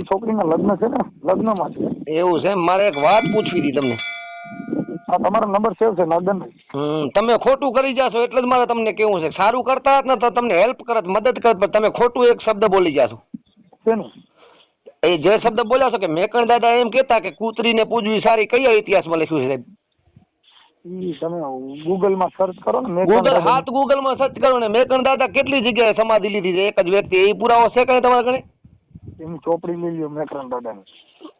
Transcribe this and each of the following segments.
છોકરીના લગ્ન છે ને લગ્નમાં છે. એવું છે? મારે એક વાત પૂછવી હતી તમને. તમારો નંબર સેવ છે નાગદાનભાઈ તમે ખોટું કરી જાશો એટલે જ મારે તમને કેવું છે. સારું કરતા હોત ને તો તમને હેલ્પ કરત મદદ કરત પણ તમે ખોટું એક શબ્દ બોલી જાશો. શેનું? એ જે શબ્દ બોલ્યા છો કે મેકણ દાદા એમ કહેતા કે કૂતરીને પૂજવી સારી કયા ઇતિહાસમાં લખ્યું છે સાહેબ? તમે ગૂગલમાં સર્ચ કરો ને મેં ગૂગલ હાથ ગૂગલમાં સર્ચ કરો ને મેકણ દાદા કેટલી જગ્યાએ સમાધિ લીધી છે? એક જ વ્યક્તિ એ પુરાવો છે કઈ તમારા ઘરે? એની ચોપડી લઈ લ્યો મેકરણ દાદાની.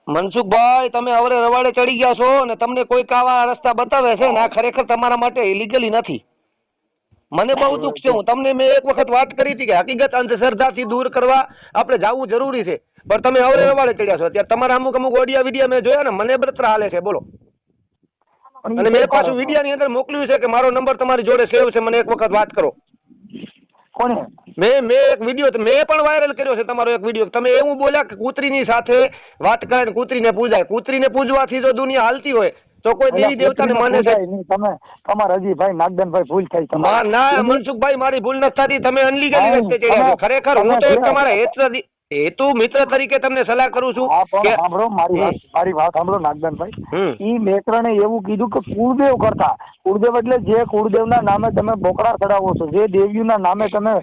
મનસુખભાઈ તમે હવે રવાડે ચડી ગયા છો અને તમને કોઈ કાવા રસ્તા બતાવે છે ને આ ખરેખર તમારા માટે ઇલીગલી નથી. મને બહુ દુઃખ છે હું તમને મેં એક વખત વાત કરી હતી કે હકીકત અંધશ્રદ્ધાથી દૂર કરવા આપણે જવું જરૂરી છે. પણ તમે હવે રવાડે ચડ્યા છો અત્યારે તમારા અમુક અમુક ઓડિયા વિડિયા મેં જોયા ને મને બત્ર હાલે છે બોલો. અને મેં પાછું વિડિયાની અંદર મોકલ્યું છે કે મારો નંબર તમારી જોડે સેવ છે મને એક વખત વાત કરો. કોને? મેં મેં એક વીડિયો મેં પણ વાયરલ કર્યો છે તમારો એક વીડિયો તમે એવું બોલ્યા કે કૂતરીની સાથે વાત કરે ને કૂતરીને પૂજાય. કૂતરીને પૂજવાથી જો દુનિયા હાલતી હોય તો કોઈ દેવી દેવતાને માને છે? તમે તમારા હજી ભાઈ નાગદાનભાઈ ભૂલ થઈ તમારી. ના મનસુખભાઈ મારી ભૂલ નથી થતી. તમે અનલીગલી રસ્તે ચડ્યા ખરેખર હું તો એક તમારા જોયા. હેતુ મિત્ર તરીકે તમને સલાહ કરું છું સાંભળો મારી વાત મારી વાત સાંભળો નાગદાનભાઈ. ઈ મેકરણે એવું કીધું કે કુળદેવ કરતા. કુળદેવ એટલે જે કુળદેવના નામે તમે બોકડા ચડાવો છો જે દેવીઓના નામે તમે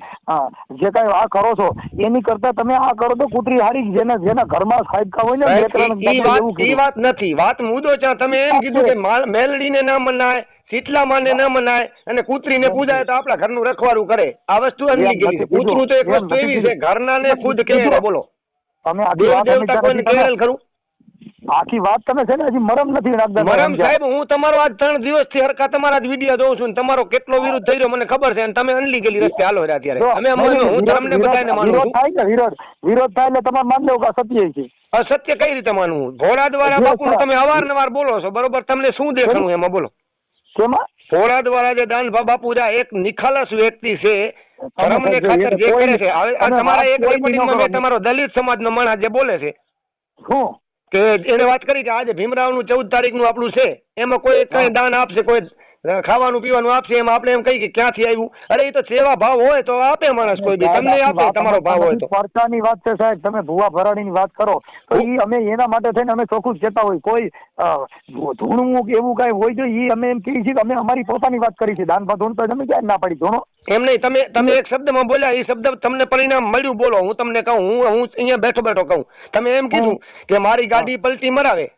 જે કાંઈ આ કરો છો એની કરતા તમે આ કરો તો કુતરી હારી જેને જેના ઘરમાં ખાઈકા હોય ને ઈ- ઈ વાત નથી. વાત મુદ્દો છે. તમે એમ કીધું કે માલ- મેલડીને ન મનાય શીતલામાને ન મનાય અને કૂતરીને પૂજાય તો આપણા ઘરનું રખવાડું કરે. આ વસ્તુ કૂતરું તો એક વસ્તુ એવી છે ઘરના ને ખુદ કે બોલો. તમે આખી વાત. તમે- આખી વાત તમે છે ને હજી મરમ નથી મરમ સાહેબ હું તમારો આજ ત્રણ દિવસથી હરખા તમારા જ વીડિયો જોઉં છું તમારો કેટલો વિરોધ થઈ રહ્યો મને ખબર છે અને તમે અનલીગલી રસ્તે હાલો રહ્યા અત્યારે. અમે હું તમને બધાને માનું વિરોધ થાય ને વિરોધ. વિરોધ થાય એટલે તમારે માન લેવું કે સત્ય છે. અસત્ય કઈ રીતે માનવું? ભોળા દ્વારા બાપુ. તમે અવારનવાર બોલો છો. બરોબર તમને શું દેખાણું એમાં? બોલો. શેમાં? ફોડા દ્વારા જે દાન બાપુ એક નિખાલસ વ્યક્તિ છે ધર્મને ખાતર જે કરે છે. હવે તમારા એક કરો. મેં તમારો દલિત સમાજનો માણસ જે બોલે છે. હું કે એને વાત કરી કે આજે ભીમરાવનું ચૌદ તારીખનું આપણું છે. એમાં કોઈ કઈ દાન આપશે કોઈ ખાવાનું પીવાનું આપશે એમ આપણે એમ કહીએ કે ક્યાંથી આવ્યું? અરે એ તો સેવા ભાવ હોય તો આપે માણસ કોઈ બી. તમને આપે તમારો ભાવ હોય તો. પરચાની વાત છે સાહેબ તમે ભૂવા ભરાડીની વાત કરો તો એ અમે એના માટે થઈને અમે ચોખ્ખું કહેતા હોય. કોઈ કે એવું કાંઈ હોય તો એ અમે એમ કહીએ છીએ કે અમે અમારી પોતાની વાત કરી છે. દાન ધૂણ તો તમે ક્યાં ના પાડી ધૂણો. એમ નહીં તમે તમે એક શબ્દમાં બોલ્યા એ શબ્દ તમને પરિણામ મળ્યું બોલો. હું તમને કહું હું હું અહીંયા બેઠો બેઠો કહું. તમે એમ કીધું કે મારી ગાડી પલટી મરાવે.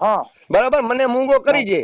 હા. બરાબર? મને મૂંગો કરી દે.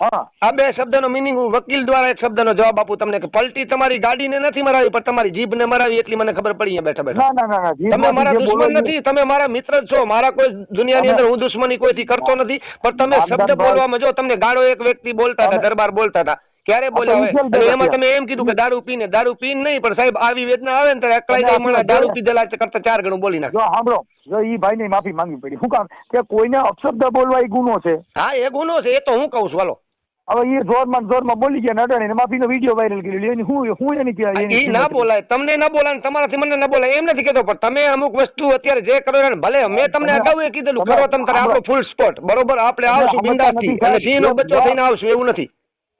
હા. આ બે શબ્દનો મિનિંગ હું વકીલ દ્વારા એક શબ્દનો જવાબ આપું તમને કે પલટી તમારી ગાડીને નથી મરાવી પણ તમારી જીભને મરાવી એટલી મને ખબર પડી બેઠા બેઠા. ના ના ના ના તમે મારા દુશ્મન નથી તમે મારા મિત્ર છો. મારા કોઈ દુનિયાની અંદર હું દુશ્મની કોઈથી કરતો નથી પણ તમે શબ્દ ભાઈ- બોલવામાં જો તમને ગાળો એક વ્યક્તિ બોલતા હતા દરબાર બોલતા હતા ક્યારે બોલ્યા એમાં તમે એમ કીધું કે દારૂ પીને દારૂ પીને નહીં પણ સાહેબ આવી વેદના આવે ને ત્યારે અકળાઈ જાય મને દારૂ પીધેલા કરતા ચાર ગણું બોલી નાખે. સાંભળો. જો ઈ ભાઈને માફી માંગવી પડી. શું કામ કે કોઈને અપશબ્દ બોલવા એ ગુનો છે? હા એ ગુનો છે એ તો હું કહું છું હાલો. હવે એ જોરમાં જોરમાં બોલી ગયા નડણીને માફીનો વીડિયો વાયરલ કરી લ્યો એની હું હું એની ત્યાં એ ના બોલાય. તમને ના બોલાય તમારાથી મને ના બોલાય. એમ નથી કહેતો પણ તમે અમુક વસ્તુ અત્યારે જે કરો ને ભલે મેં તમને અગાઉ એ કીધેલું કરો તમે તારે આપણો ફૂલ સ્પોટ બરોબર? આપણે આવશું બિંદાસથી અને સિંહનો બચ્ચો થઈને આવશું એવું નથી.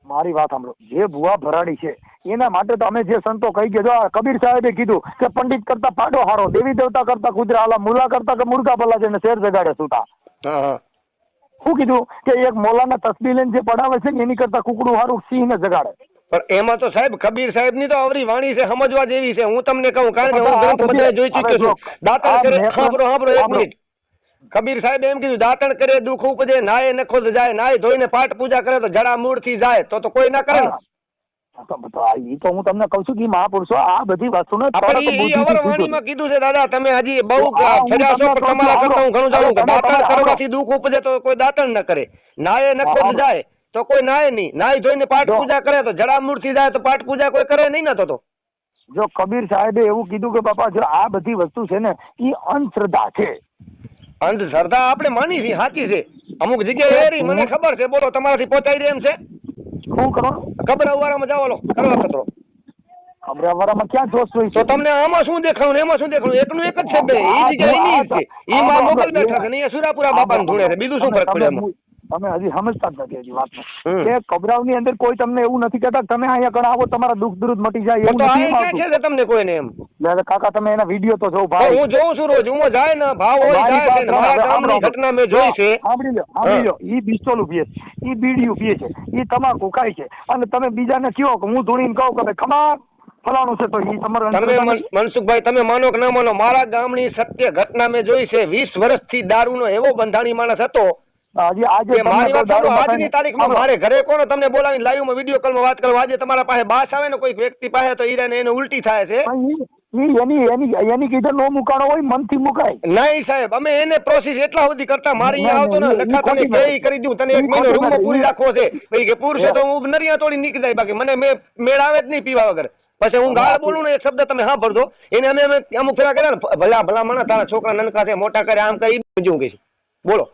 મારી વાત સાંભળો. જે ભુવા ભરાડી છે એના માટે તો અમે જે સંતો કહી ગયા જો કબીર સાહેબે કીધું કે પંડિત કરતા પાડો હારો દેવી દેવતા કરતા કુદરા આલા મુલા કરતા કે મુર્ગા ભલા છે શેર જગાડે સુતા. શું કીધું? કે એક મોલાના તસબી લઈને જે પડાવે છે ને એની કરતા કુકડું હારું સિંહ ને જગાડે. પણ એમાં તો સાહેબ કબીર સાહેબની તો અવરી વાણી છે સમજવા જેવી છે. હું તમને કહું કારણ કે હું ગ્રંથ બધા જોઈ ચૂક્યો છું. દાંતણ કરે સાંભળો સાંભળો એક મિનિટ. કબીર સાહેબ એમ કીધું દાતણ કરે દુઃખ ઉપજે નાય નખો જાય નાય ધોઈને પાઠ પૂજા કરે તો જડા મૂળથી જાય તો તો કોઈ ના કરે ને. હા, તો તો આ ઈ તો હું તમને કહું છું કે મહાપુરુષો આ બધી વસ્તુને આપણે તરત ઈ- ઈ બુદ્ધિથી અવર કીધું. છે દાદા તમે હજી બહુ હા, હું ફર્યા છો તમને પણ કહું તમારા કરતા હું ઘણું જાણું કે તમે- તમે- દાંતણ તમે- કરવાથી દુઃખ ઉપજે તો કોઈ દાંતણ ન કરે. નાય નખો જાય તો કોઈ નાય નહીં. નાય ધોઈને પાઠ જો. પૂજા કરે તો જડા થી જાય તો પાઠ પૂજા કોઈ કરે નહીં ને તો જો કબીર સાહેબે એવું કીધું કે બાપા જો આ બધી વસ્તુ છે ને એ અંધશ્રદ્ધા છે. અંધશ્રદ્ધા આપણે માની છે સાચી છે. અમુક જગ્યાએ મને ખબર છે બોલો તમારાથી પહોંચાઈ દે એમ છે. શું કરો ખબર અવારામાં જાવ લો કરવા ખતરો. અમરાવાડામાં ક્યાં જોશ હોય તો તમને આમાં શું દેખાણું એમાં શું દેખાણું? એકનું એક જ છે બે એ જગ્યા એની છે. ઈ માં મોગલ બેઠા છે ને એ સુરાપુરા બાપાને ધૂણે છે. બીજું શું ફરક પડે એમાં? તમે હજી સમજતા જ નથી હજી વાતને. કે કબરાવની અંદર કોઈ તમને એવું નથી કહેતા તમે અહીંયા કણ આવો તમારા દુઃખ દુરુદ મટી જાય એવું નથી છે તમને કોઈને એમ? એટલે કાકા તમે એના વીડિયો તો જોવો ભાઈ. હું જોઉં છું રોજ હું જાય ને ભાવ હોય જાય ને મારા ગામની ઘટના મેં જોઈ છે. સાંભળી લો સાંભળી લો. ઈ પિસ્તોલું ઊભી છે. ઈ બીડીયું પીએ છે. ઈ તમાકુ ખાય છે. અને તમે બીજાને કયો કે હું ધૂણીને કહું કે ખમા ફલાણું છે તો તમારો તમે મનસુખભાઈ તમે માનો કે ના માનો મારા ગામની સત્ય ઘટના મેં જોઈ છે. વીસ વર્ષથી દારૂનો એવો બંધાણી માણસ હતો આજે કે મારી તમને વાત દારૂ સાંભળો, મકાન- આજની તારીખમાં મારે ઘરે કોનો તમને બોલાવીને લાઈવમાં વીડિયો કોલમાં વાત કરવા આજે તમારા પાસે બાસ આવે ને કોઈક વ્યક્તિ પાસે તો ઈરાને એને ઉલટી થાય છે. પણ ઈ- ઈ એની એની એની કીધે નો મુકાણો હોય મનથી મુકાય. નહીં સાહેબ અમે એને પ્રોસેસ એટલા સુધી કરતા મારી અહીંયા આવતો ને લખા તને ખોટી કરી દઉં તને એક મહિનો રૂમમાં પૂરી રાખવો છે. ભાઈ કે પૂરશે તો હું નરિયા તોડી નીકળી જાય બાકી મને મે- મેળ આવે જ નહીં પીવા વગર. પછી હું ગાળ બોલું ને એક શબ્દ તમે હા ભરજો એને અમે અમે અમુક ફેરા કર્યા ને ભલા ભલા માણસ તારા છોકરા નનકા છે મોટા કરે આમ કરી બીજું કહીશ? બોલો.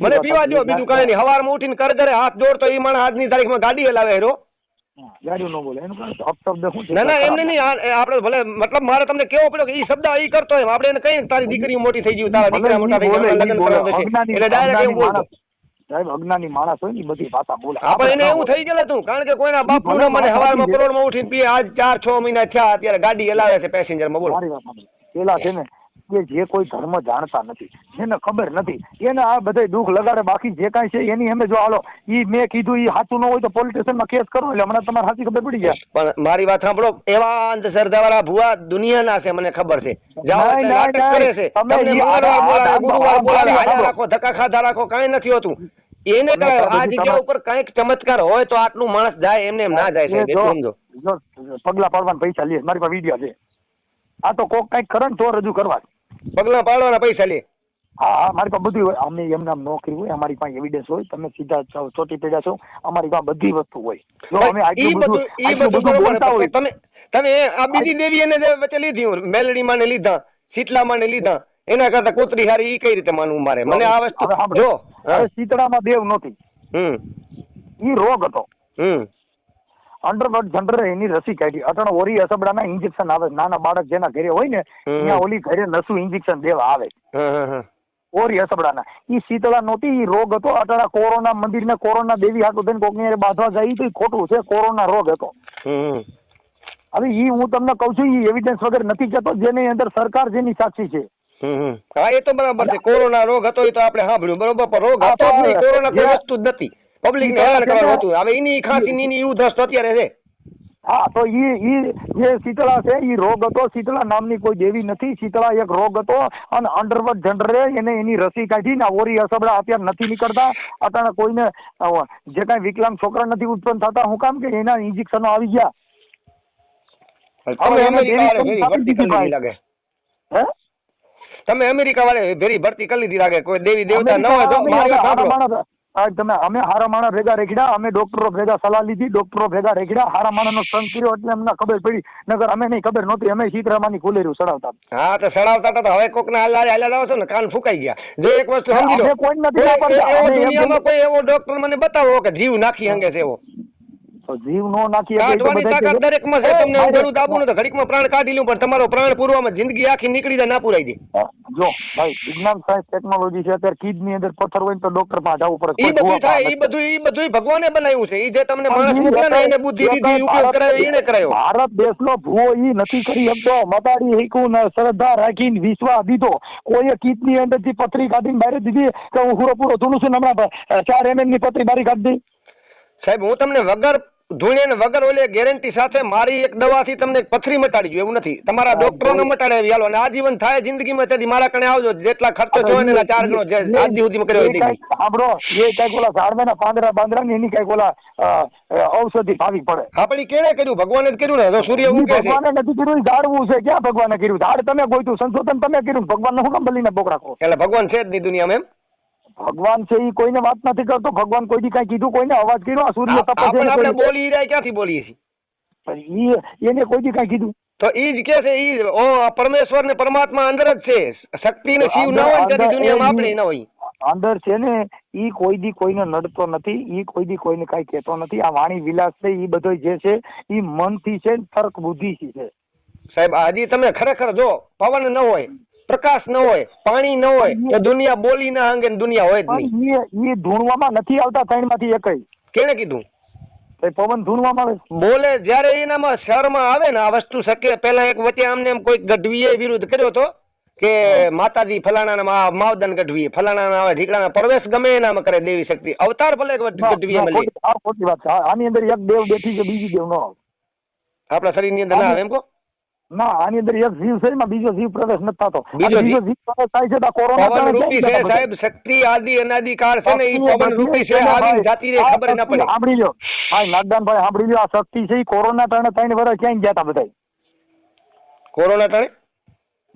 મને પીવા દો બીજું કાંઈ નહીં. હવારમાં ઉઠીને કરદરે હાથ જોડતો એ માણસ આજની તારીખમાં ગાડી હલાવે હેરો ન ના ના એમને નહીં આપણે ભલે મતલબ મારે તમને કેવો પડ્યો કે એ શબ્દ એ કરતો એમ. આપણે એને કહીએ તારી દીકરી મોટી થઈ ગઈ તારા દીકરા મોટા થઈ ગયા લગ્ન બોલે. છે એટલે ડાયરેક્ટ એમ બોલતો સાહેબ અજ્ઞાની માણસ હોય ને બધી ભાષા બોલે. આપણે એને એવું થઈ ગયેલું તું કારણ કે કોઈના ભલે બાપનું મને હવારમાં કરોડમાં ઉઠીને પીએ આજ ચાર છ મહિના થયા અત્યારે ગાડી હલાવે છે પેસેન્જરમાં. બોલો. પેલા છે ને કે જે કોઈ ધર્મ જાણતા નથી જેને ખબર નથી એને આ બધા દુઃખ લગાડે બાકી જે કાંઈ છે એની અમે જો હાલો ઈ મેં કીધું ઈ સાચું ન હોય તો પોલીસ સ્ટેશનમાં કેસ કરો એટલે હમણાં તમારે સાચી ખબર પડી જાય. પણ મારી વાત સાંભળો એવા અંધશ્રદ્ધાવાળા ભુવા દુનિયાના છે મને ખબર છે. ધક્કા ખાધા રાખો કાંઈ નથી હોતું. એને આ જગ્યા ઉપર કંઈક ચમત્કાર હોય તો આટલું માણસ જાય એમને એમ ના જાય સમજો. પગલા પાડવાના પૈસા લે મારી પાસે વીડિયો છે. આ તો કોક કંઈક કરે ને તો રજૂ કરવા. પગલા પાડવાના પૈસા લે. હા હા મારી પાસે બધું હોય. અમે એમ નામ હોય અમારી પાસે એવિડન્સ હોય. તમે સીધા ચોટી પેઢા છો. અમારી પાસે બધી વસ્તુ હોય. જો અમે આટલું બધું બધું આટલું બધું બધું બોલતા હોય. તમે તમે આ બીજી દેવી એને વચ્ચે લીધી મેલડી માને લીધા શીતલા માને લીધા એના કરતા કોતરી હારી ઈ કઈ રીતે માનવું મારે? મને આ વસ્તુ. જો શીતળામાં દેવ નથી હમ. ઈ રોગ હતો. હમ. અંડરવર્ડ જનરલ એની રસી કાઢી. અટણ ઓરી અસબડાના ઇન્જેક્શન આવે. નાના બાળક જેના ઘરે હોય ને ત્યાં ઓલી ઘરે નસું ઇન્જેક્શન દેવા આવે. ઓરી અસબડાના. ઈ શીતળા નહોતી ઈ રોગ હતો. અટણા કોરોના મંદિરને કોરોના દેવી હાટુ થઈને કોકની બાંધવા જાય તો ખોટું છે કોરોના રોગ હતો. હવે ઈ હું તમને કહું છું ઈ એવિડન્સ વગર નથી કહેતો જેની અંદર સરકાર જેની સાક્ષી છે. હા એ તો બરાબર છે. કોરોના રોગ હતો એ તો આપણે સાંભળ્યું. બરોબર પણ રોગ હતો કોરોના કોઈ વસ્તુ જ નથી. પબ્લિક ને હેરાન કરવાનું હતું. હવે એની ખાંસી ની એવું દ્રષ્ટ અત્યારે છે. હા તો ઈ ઈ જે શીતળા છે ઈ રોગ હતો. શીતળા નામની કોઈ દેવી નથી. શીતળા એક રોગ હતો અને અંડરવર્ડ જનરે એને એની રસી કાઢી ને ઓરી અસબડા અત્યારે નથી નીકળતા. અત્યારે કોઈને જે કાંઈ વિકલાંગ છોકરા નથી ઉત્પન્ન થતા હું કામ કે એના ઇન્જેક્શનો આવી ગયા. તમે અમેરિકા વાળે ભેરી ભરતી કરી લીધી લાગે. કોઈ દેવી દેવતા ન હોય તો અમે મારી વાત હારા સાંભળો માણસ- આ તમે અમે હારા માણસ ભેગા રેખડ્યા અમે ડોક્ટરો ભેગા સલાહ લીધી ડોક્ટરો ભેગા રેખડ્યા હારા માણસનો સંગ કર્યો એટલે અમને ખબર પડી નગર અમે નહીં ખબર નહોતી અમે સીતરામાની ખુલેરું સડાવતા. હા તો સડાવતા તો હવે કોક ના હાલા હાલા લાવો છો ને કાન ફૂકાઈ ગયા. જો એક વસ્તુ સમજી લો. કોઈ નથી દુનિયામાં કોઈ એવો ડોક્ટર મને બતાવો કે જીવ નાખી અંગે છે એવો. તો જીવ નો નાખી તાકાત દરેકમાં છે તમને હું ઘણું દાબું ને તો ઘડીકમાં પ્રાણ કાઢી લઉં પણ તમારો પ્રાણ પૂરવામાં જિંદગી આખી નીકળી જાય ના પૂરાઈ દે. જો ભાઈ વિજ્ઞાન સાયન્સ ટેકનોલોજી છે અત્યારે કિડની અંદર પથ્થર હોય તો ડોક્ટર પાસે જવું પડે એ બધું થાય એ બધું એ બધું ભગવાને બનાવ્યું છે એ જે તમને માણસ ને એને બુદ્ધિ દીધી ઉપયોગ કરાયો એને કરાયો. ભારત દેશનો ભૂવો ઈ નથી કરી શકતો. મતાડી હીકું ને શ્રદ્ધા રાખીને વિશ્વાસ દીધો. કોઈએ કિડની અંદરથી પથરી કાઢીને બહાર દીધી કે હું પૂરો પૂરો ધૂણું છું હમણાં ચાર એમએમની પથરી બારી કાઢી સાહેબ હું તમને વગર ધૂણે ને વગર ઓલે ગેરંટી સાથે મારી એક દવાથી તમને પથરી મટાડી એવું નથી. તમારા ડોક્ટરો ને મટાડે એવી હાલો. અને આજીવન થાય જિંદગીમાં તેથી મારા કણે આવજો. જેટલા ખર્ચો ને એના ચાર ગણો જે આજ સુધી કર્યો હોય સાંભળો એ કંઈક ઓલા ઝાડવાના પાંદડા બાંદરા ને એની કંઈક ઓલા ઔષધિ ભાવી પડે. આપણે કેણે કર્યું? ભગવાને જ કર્યું ને? તો સૂર્ય ઉગે છે? ભગવાને નથી કર્યું ઝાડવું છે? ક્યાં ભગવાને કર્યું? ઝાડ તમે ગોઈતું સંશોધન તમે કર્યું ભગવાન શું કામ બલીને બોક રાખો એટલે ભગવાન છે જ નહીં દુનિયામાં એમ. ભગવાન છે એ કોઈને વાત નથી કરતો ભગવાન કોઈ દી કાંઈ કીધું કોઈને અવાજ કર્યો આ સૂર્ય તપે છે આપણે બોલી રહ્યા ક્યાંથી બોલીએ છીએ? પણ ઈ એને કોઈ દી કાંઈ કીધું? તો ઈ જ કે છે ઈ ઓ પરમેશ્વર ને પરમાત્મા અંદર જ છે. શક્તિ ને શિવ ના હોય તેથી દુનિયામાં આપણે ના હોય અંદર છે ને ઈ કોઈ દી કોઈને નડતો નથી ઈ કોઈ દી કોઈને કઈ કહેતો નથી. આ વાણી વિલાસ છે ઈ બધો જે છે ઈ મનથી છે ને બુદ્ધિ થી છે. સાહેબ આજે તમે ખરેખર જો પવન ન હોય પ્રકાશ ન હોય પાણી ન હોય તો દુનિયા બોલી ના અંગે દુનિયા હોય જ નહીં. એ ધૂણવામાં નથી આવતા ત્રણમાંથી એકય કેને કીધું? પવન ધૂણવામાં આવે બોલે જ્યારે એનામાં શહેરમાં આવે ને આ વસ્તુ શકે પહેલા એક વચ્ચે આમને એમ કોઈ ગઢવીએ વિરુદ્ધ કર્યો હતો કે માતાજી ફલાણા મા- માવદાન ગઢવીએ ફલાણા આવે ઢીકડાના પ્રવેશ ગમે એનામાં કરે દેવી શક્તિ. અવતાર ભલે ગઢવીએ મળી આ ખોટી વાત છે. આની અંદર એક દેવ બેઠી છે બીજી દેવ નો આવે. આપણા શરીરની અંદર ના આવે એમ કહો? ના આની અંદર એક જીવ છે એમાં બીજો જીવ પ્રવેશ નથી થતો. બીજો જીવ? પ્રવેશ થાય છે તો કોરોના પવન રૂપી છે સાહેબ? શક્તિ આદિ અનાદિ છે ને એ પવન રૂપી છે. આદિ આવી જાતિ રે ખબર ના પડે. સાંભળી લો. હા નાગદાનભાઈ સાંભળી લો આ શક્તિ છે એ કોરોના ટાણે ત્રણ વર્ષ ક્યાંય ગયા હતા બધા કોરોના ટાણે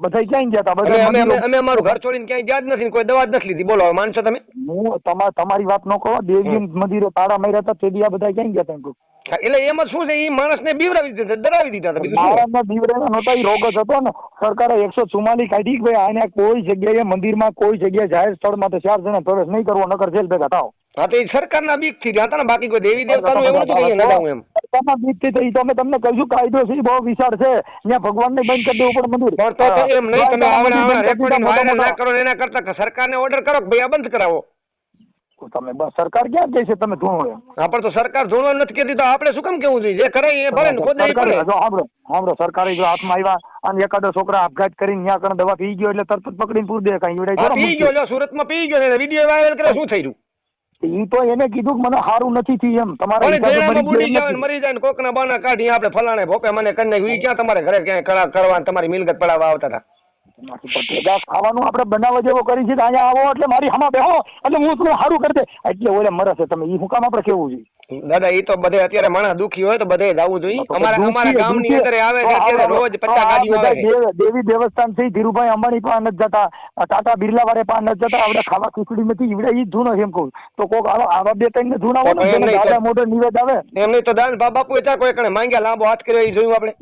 બધા ક્યાંય ગયા હતા બધા અમે અમે અમારું ઘર છોડીને ક્યાંય ગયા જ નથી કોઈ દવા જ નથી લીધી. બોલો માનશો તમે? હું તમા તમારી વાત ન કહો. દેવી મંદિરો તાળા માર્યા હતા તે દી આ બધા ક્યાંય ગયા હતા એમ કહું. એટલે એમાં શું છે એ માણસને બીવડાવી દીધા ડરાવી દીધા હતા નહોતા એ રોગ જ હતો ને. સરકારે એકસો ચુમ્માલીસ કાઢી ભાઈ આને કોઈ જગ્યાએ મંદિરમાં કોઈ જગ્યાએ જાહેર સ્થળ માટે ચાર જણા પ્રવેશ નહીં કરવો નકર જેલ ભેગા થાવ હા તો એ સરકારના બીકથી હતા ને બાકી કોઈ દેવી દેવતાનું એવું નથી કહીએ નડાવું એમ. સરકારના બીકથી થઈ તો અમે તમને કહીશું કાયદો છે બહુ વિશાળ છે. ત્યાં ભગવાનને બંધ કરી દેવું પડે મંદિર. પણ તો એમ નહીં તમે આવડે મંદિર રેકોર્ડિંગ વાયરલ ના કરો એના કરતા સરકારને ઓર્ડર કરો કે ભાઈ આ બંધ કરાવો. તમે બસ સરકાર ક્યાં કહે છે તમે ધૂણો એમ? હા તો સરકાર ધૂણો નથી કહેતી તો આપણે શું કેમ કેવું જોઈએ? જે કરે એ ભલે ને ખોદે એ જો સાંભળો સાંભળો સરકારે જો હાથમાં આવ્યા અને એકાદો છોકરા આપઘાત કરીને ત્યાં કણે દવા પી ગયો એટલે તરત જ પકડીને પૂર દે કઈ હા પી ગયો જો સુરતમાં પી ગયો ને વીડિયો વાયરલ કરે શું થઈ રહ્યું ઈ તો એને કીધું કે મને સારું નથી થયું એમ. તમારા મરી જાય મરી જાય ને કોકના બાના કાઢી આપણે ફલાણે ભોપે મને કરી નાખ્યું. ઈ ક્યાં તમારે ઘરે ક્યાંય કરવા તમારી મિલકત પડાવવા આવતા હતા? નથી ખાવાનું આપણે બનાવવા જેવો કરી છે અહીંયા આવો એટલે મારી હમા બેહો એટલે હું તમને સારું કરી દે? એટલે ઓલે મરે તમે ઈ હું કામ આપણે કેવું છે દાદા એ તો બધે અત્યારે માણસ દુખી હોય તો બધે જવું જોઈએ. અમારા અમારા ગામની અંદર આવે અત્યારે રોજ પચાસ ગાડીઓ આવે. દેવી દેવસ્થાનથી ધીરુભાઈ અંબાણી પણ નથી જતા. ટાટા બિરલા વાળે પણ નથી જતા. આપણે ખાવા ખીચડી નથી ઈવડે ઈ જ ધૂનો એમ કહું. તો કોક આવા આવા બે ત્રણ ને ધૂનાવો તો ને જેને દાદા મોઢે નિવેદ આવે. એમ નહીં તો દાન બાપુ ત્યાં કોઈ કણે માંગ્યા લાંબો હાથ કર્યો એ જોયું આપણે.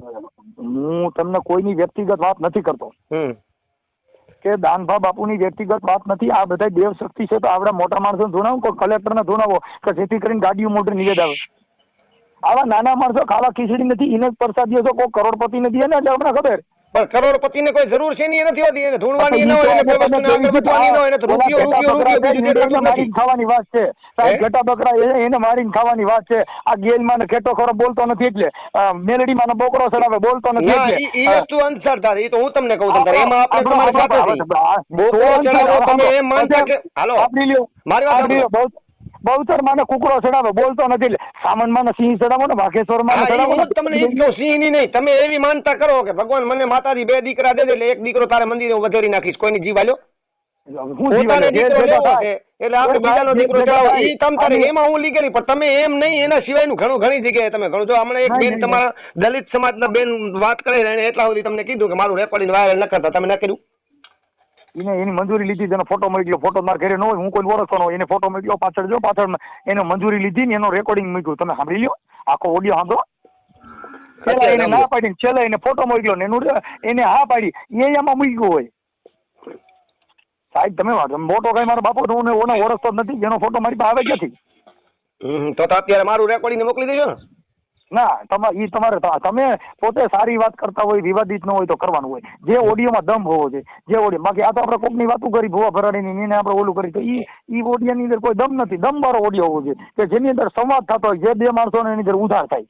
હું તમને કોઈની વ્યક્તિગત વાત નથી કરતો. કે દાનભા બાપુની વ્યક્તિગત વાત નથી આ બધા દેવ શક્તિ છે તો આવડા મોટા માણસો ધૂણાવો કોઈ કલેક્ટરને ધૂણાવો કે જેથી કરીને ગાડીઓ મોઢે નિવેદ આવે. આવા નાના માણસો ખાવા ખીચડી નથી એને જ છો કોઈ કરોડપતિ નથી એને એટલે હમણાં ખબર. પણ કરોડપતિને કોઈ જરૂર છે નહીં એ નથી હોતી. એને ધૂણવાની ન હોય એને કોઈ વસ્તુને આગળ વધવાની ન હોય એને તો રૂપિયો રૂપિયો રૂપિયો બીજું ખાવાની વાત છે. સાહેબ ઘટા બકરા એને મારીને ખાવાની વાત છે. આ ગેલમાં ને ખેટો ખરો બોલતો નથી એટલે મેલડીમાં ને બોકરો સડાવે બોલતો નથી એટલે ઈ વસ્તુ અંતર તારે એ તો હું તમને કહું છું એમાં આપણે તમારી સાથે છીએ. બોકરો ચડાવો તમે એમ માનતા કે હાલો મારી વાત આપણી લ્યો બહુ બહુચર માને કુકડો ચડાવે બોલતો નથી એટલે સામન માને સિંહ ચડાવો ને વાઘેશ્વર માને ચડાવો તમને એક જ સિંહની નહીં. તમે એવી માનતા કરો કે ભગવાન મને માતાજી બે દીકરા દે દે એટલે એક દીકરો તારે મંદિરે વધારી નાખીશ. કોઈની જીવ થાય. એટલે આપણે બીજાનો દીકરો ચડાવો. થાય. તમ તારે એમાં હું લીગલી પણ તમે એમ નહીં એના સિવાયનું ઘણું ઘણી જગ્યાએ તમે ઘણું જો હમણાં એક બેન તમારા દલિત સમાજના બેન વાત કરે એને એટલા સુધી તમને કીધું કે મારું રેકોર્ડિંગ વાયરલ ન કરતા. તમે ન કર્યું? એને એની મંજૂરી લીધી તેનો ફોટો મોકલ્યો ફોટો મારે ઘરે ન હોય હું કોઈ ઓળખતો ન હોય એને ફોટો મોકલ્યો પાછળ જો પાછળ એને મંજૂરી લીધી ને એનો રેકોર્ડિંગ મૂક્યું. તમે સાંભળી લ્યો. આખો ઓડિયો સાંભળો. છેલ્લા એને ના પાડી ને છેલ્લા એને ફોટો મોકલ્યો ને એનું એને હા પાડી. એ એમાં મૂક્યું હોય. સાહેબ તમે મોટો કઈ મારો બાપો હું ઓળખતો જ નથી. એનો ફોટો મારી પાસે આવે ક્યાંથી? તો તો અત્યારે મારું રેકોર્ડિંગ મોકલી દેજો ને. ના તમારે ઈ તમારે તમે પોતે સારી વાત કરતા હોય, વિવાદિત ન હોય તો કરવાનું હોય. જે ઓડિયોમાં દમ હોવો જોઈએ, જે ઓડિયો, બાકી આ તો આપણે કોકની વાતો કરી, ભૂવા ભરાડીની એને આપણે ઓલું કરી, તો ઈ ઈ ઓડિયાની અંદર કોઈ દમ નથી. દમ વાળો ઓડિયો હોવો જોઈએ, કે જેની અંદર સંવાદ થતો હોય, જે બે માણસોને એની અંદર ઉધાર થાય.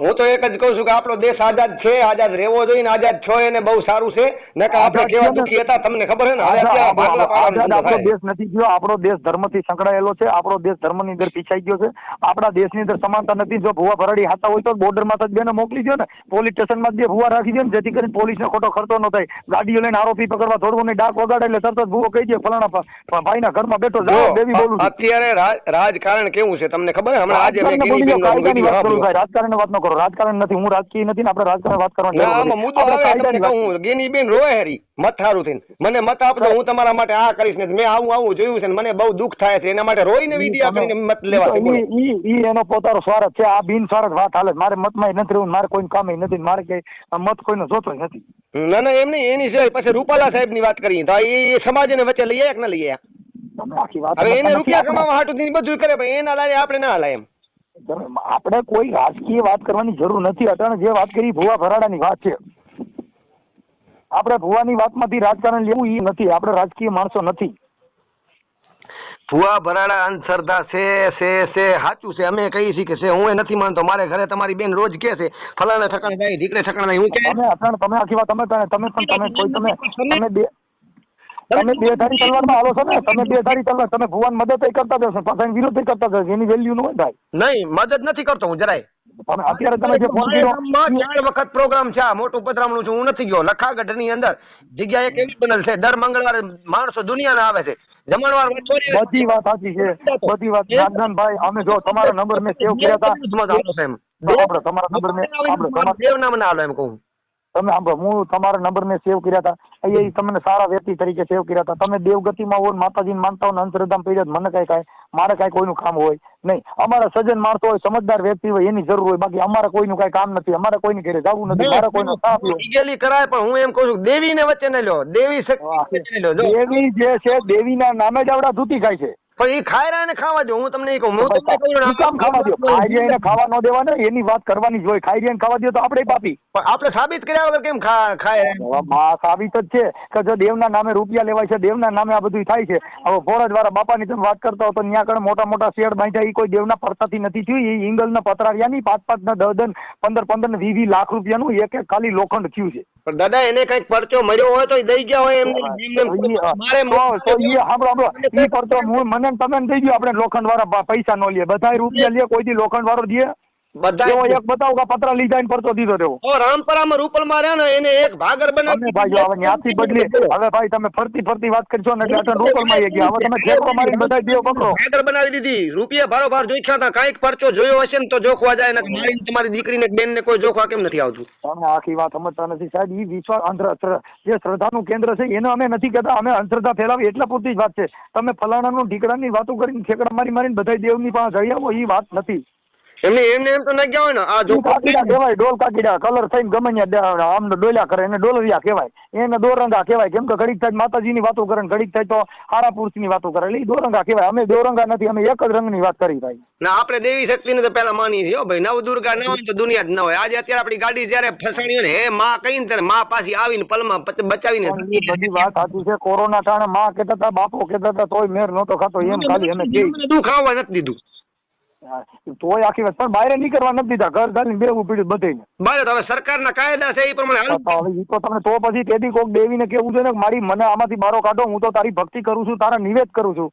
હું તો એક જ કહું છું કે આપણો દેશ આઝાદ છે આઝાદ રહેવો જોઈએ ને આઝાદ છો એને બહુ સારું છે. નકર આપણે કેવા દુખી હતા તમને ખબર છે ને? આઝાદ આપણો દેશ નથી ગયો આપણો દેશ ધર્મથી સંકળાયેલો છે આપણો દેશ ધર્મની અંદર પીછાઈ ગયો છે. આપણા દેશની અંદર સમાનતા નથી જો ભૂવા ભરાડી હાતા હોય તો બોર્ડરમાં જ બેને મોકલી દો ને. પોલીસ સ્ટેશનમાં માં બે ભૂવા રાખી દો ને જેથી કરીને પોલીસને ખોટો ખર્ચો ન થાય. ગાડીઓ લઈને આરોપી પકડવા થોડું ને ડાક વગાડે એટલે તરત ભૂવો કહી દે ફલાણા ભાઈ ના ભાઈના ઘરમાં બેઠો જાઓ દેવી બોલું અત્યારે રાજકારણ કેવું છે તમને ખબર હમણાં આજે મેં રાજકારણને ગિની કરું. રાજકારણ નથી હું રાજકીય નથી ને આપણે રાજકારણ વાત કરવાની આમાં. મુદ્દો આવે તમને કહું હું ગેની બેન રોય હેરી મત હારું થઈને. મને મત આપજો હું. તમારા માટે આ કરીશ ને મેં આવું આવું જોયું છે ને મને બહુ દુઃખ થાય છે. એના માટે રોઈને વિધિ આપીને મત લેવા. ઈ ઈ- એનો પોતાનો સ્વાર્થ છે. આ બિન સ્વાર્થ વાત હાલે મારે મતમાં નથી રહેવું મારે કોઈ કામ નથી મારે કઈ મત કોઈનો જોતો નથી. ના ના એમ નહીં. એની સિવાય પછી રૂપાલા સાહેબની વાત કરી તો એ સમાજને વચ્ચે લઈ આવ્યા કે ના લઈ વાત હવે એને રૂપિયા કમાવા હાટું બધું કરે ભાઈ એના લાગે આપણે ના લાય એમ. આપણે કોઈ રાજકીય વાત કરવાની જરૂર નથી. અટાણે જે વાત કરી ભુવા ભરાડાની વાત છે. આપણે ભુવાની વાતમાંથી રાજકારણ લેવું એ નથી. આપણે રાજકીય માણસો નથી. ભુવા ભરાડા અંધશ્રદ્ધા છે છે છે સાચું છે. અમે કહીએ છીએ કે છે હું એ નથી માનતો. મારે ઘરે તમારી બેન રોજ કે છે ફલાણા ઠકાણે નહીં ઢીકડે ઠકાણે નહીં હું કે તમે તમે આખી વાત તમે તમે તમે પણ તમે કોઈ તમે તમે બે તમે બે ધારી તલવારમાં આવો છો ને તમે બે ધારી તલવાર તમે ભુવન મદદ કરતા જશો પાછા વિરોધ કરતા જશો એની વેલ્યુ ન થાય નહીં મદદ નથી કરતો હું જરાય તમે અત્યારે તમે જે ફોન કર્યો ચાર વખત પ્રોગ્રામ છે આ મોટું પધરામણું છું હું નથી ગયો લખાગઢની અંદર જગ્યા એક એવી બનેલ છે દર મંગળવારે માણસો દુનિયાના આવે છે જમણવાર બધી વાત સાચી છે બધી વાત નાગદાનભાઈ અમે જો તમારા નંબર મેં સેવ કર્યા હતા તમારા નંબર મેં તમારા- દેવ નામ ના આલો એમ કહું તમે સાંભળો હું તમારા નંબર મેં સેવ કર્યા હતા. અહીંયા તમને સારા વ્યક્તિ તરીકે સેવ કર્યા હતા. તમે દેવગતિમાં ને માતાજીને માનતા હોય ને પડ્યા મને કઈ કાંઈ મારે કાંઈ કોઈનું કામ હોય નહીં. અમારા સજન માણસો હોય સમજદાર વ્યક્તિ હોય એની જરૂર હોય. બાકી અમારે કોઈનું કાંઈ કામ નથી. અમારે કોઈની ઘરે જવું નથી. મારે કોઈનો હોય. કરાય પણ હું એમ કહું છું દેવીને વચ્ચે ન લ્યો. દેવી શક્તિ ન દેવી જે છે દેવીના નામે જ આવડા ધૂતી ખાય છે. પણ એ ખાય રહ્યા ને ખાવા દો હું તમને કહું હું તમને કહું કામ ખાવા દો ખાઈ રહ્યા એને ખાવા ન દેવા ને એની વાત કરવાની જ હોય. ખાઈ રહ્યા ખાવા દો તો આપણે પાપી. પણ આપણે સાબિત કર્યા વગર કેમ ખાયમાં સાબિત જ છે કે જો દેવના નામે રૂપિયા લેવાય છે દેવના નામે આ બધું થાય છે. હવે ફોરજ વાળા બાપાની તમે વાત કરતા હો તો ત્યાં આગળ મોટા મોટા શેડ બાંધ્યા એ કોઈ દેવના પરતાથી નથી થયું. એ ઇંગલના પતરારિયા ની પાંચ પાંચ ના દસ દસ પંદર પંદર ને વીસ લાખ રૂપિયાનું એક એક ખાલી લોખંડ થયું છે. પણ દાદા એને કંઈક પરચો મળ્યો હોય તો દઈ ગયા હોય એમને મારે સાંભળો સાંભળો ઈ પર મને તમે દઈ દો આપણે લોખંડ વાળા પૈસા નો લે બધા રૂપિયા લે કોઈ દી લોખંડ વાળો દે? બધા એક બતાવો કે પતરા લીધા ને પરચો દીધો તેવો. ઓ રામપરામાં રૂપલમાં રહ્યા ને એને એક ભાગર બનાવી ભાઈ હવે ન્યાથી બદલી હવે ભાઈ તમે ફરતી ફરતી વાત કરશો ને એટલે અટણ આવી ગયા. હવે તમે ઠેકો મારીને બધા દેવ પકડો. ભાગર બનાવી દીધી. રૂપિયા ભારો ભાર હતા. કાંઈક પરચો જોયો હશે ને તો જોખવા જાય ને મારી તમારી દીકરીને બેનને કોઈ જોખવા કેમ નથી આવતું? તમે આખી વાત સમજતા નથી. સાહેબ ઈ વિશ્વાસ અંધ્ર જે શ્રદ્ધાનું કેન્દ્ર છે એને અમે નથી કહેતા. અમે અંધશ્રદ્ધા ફેલાવી એટલા પૂરતી જ વાત છે. તમે ફલાણાનું ઢીકડાની વાતો કરીને ઠેકડા મારી મારીને બધા દેવની પાસે જઈ આવો એ વાત નથી. એમને એમને એમ તો ન ગયા હોય ને આ જો કાકીડા કહેવાય ડોલ કાકીડા કલર થઈને ગમે આમ ડોલ્યા કરે એને ડોલરિયા કહેવાય. એને દોરંગા કહેવાય કેમ કે ઘડીક થાય માતાજીની વાતો કરે ઘડીક થાય તો હારા પુરુષની વાતો કરે એટલે દોરંગા કહેવાય. અમે દોરંગા નથી અમે એક જ રંગની વાત કરી ભાઈ. ના આપણે દેવી શક્તિને તો પહેલા માની છે ભાઈ. નવ દુર્ગા ન હોય તો દુનિયા જ ન હોય. આજે અત્યારે આપણી ગાડી જ્યારે ફસાણી હોય ને હે માં કહીને ત્યારે માં પાછી આવીને પલમાં બચાવીને બધી વાત સાચી છે કોરોના કારણે માં કહેતા હતા બાપો કહેતા હતા તોય મેર નહોતો ખાતો એમ ખાલી અમે દુઃખ આવવા નથી દીધું. તોય આખી વાત. પણ બહાર નીકળવા નથી દીધા. ઘર ઘર બેવું પીડ્યું બધાને. બરાબર હવે સરકારના કાયદા છે એ પ્રમાણે એ તો હવે તો પછી તેથી કોક દેવીને કેવું છે ને મારી મને આમાંથી બારો કાઢો હું તો તારી ભક્તિ કરું છું તારા નિવેદ કરું છું.